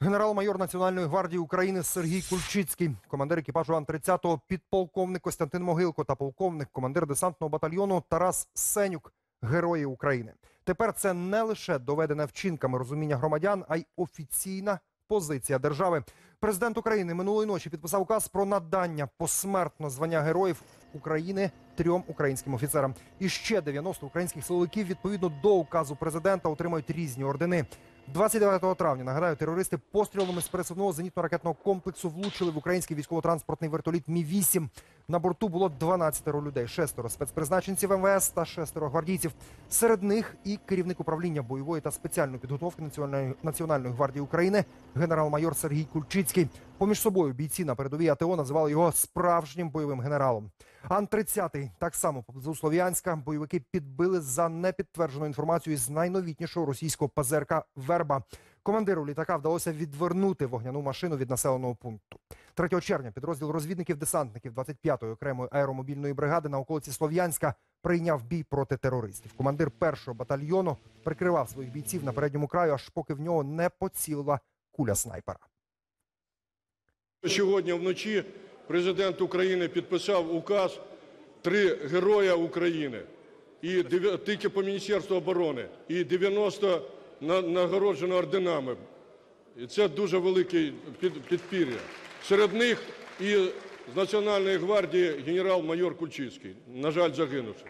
Генерал-майор Національної гвардії України Сергій Кульчицький, командир екіпажу Ан-30, підполковник Костянтин Могилко та полковник, командир десантного батальйону Тарас Сенюк, герої України. Тепер це не лише доведене вчинками розуміння громадян, а й офіційна позиція держави. Президент України минулої ночі підписав указ про надання посмертно звання героїв України трьом українським офіцерам. І ще 90 українських силовиків відповідно до указу президента отримають різні ордени. 29 травня нагадаю, терористи пострілами з пересувного зенітно-ракетного комплексу влучили в український військово-транспортний вертоліт Мі 8 На борту було 12 людей, шестеро спецпризначенців МВС та шестеро гвардійців. Серед них і керівник управління бойової та спеціальної підготовки Національної національної гвардії України генерал-майор Сергій Кульчицький. Поміж собою бійці на передовій АТО називали його справжнім бойовим генералом. Ан-30 так само поблизу Слов'янська бойовики підбили за непідтвердженою інформацією з найновітнішого російського ПЗРК Верба. Командиру літака вдалося відвернути вогняну машину від населеного пункту. 3 червня підрозділ розвідників-десантників 25-ї окремої аеромобільної бригади на околиці Слов'янська прийняв бій проти терористів. Командир першого батальйону прикривав своїх бійців на передньому краю, аж поки в нього не поцілила куля снайпера. Сьогодні вночі президент України підписав указ три героя України і тільки по Міністерству оборони, і 90 нагороджено орденами. І це дуже велике підпір'я. Серед них і з Національної гвардії генерал-майор Кульчицький, на жаль, загинувши.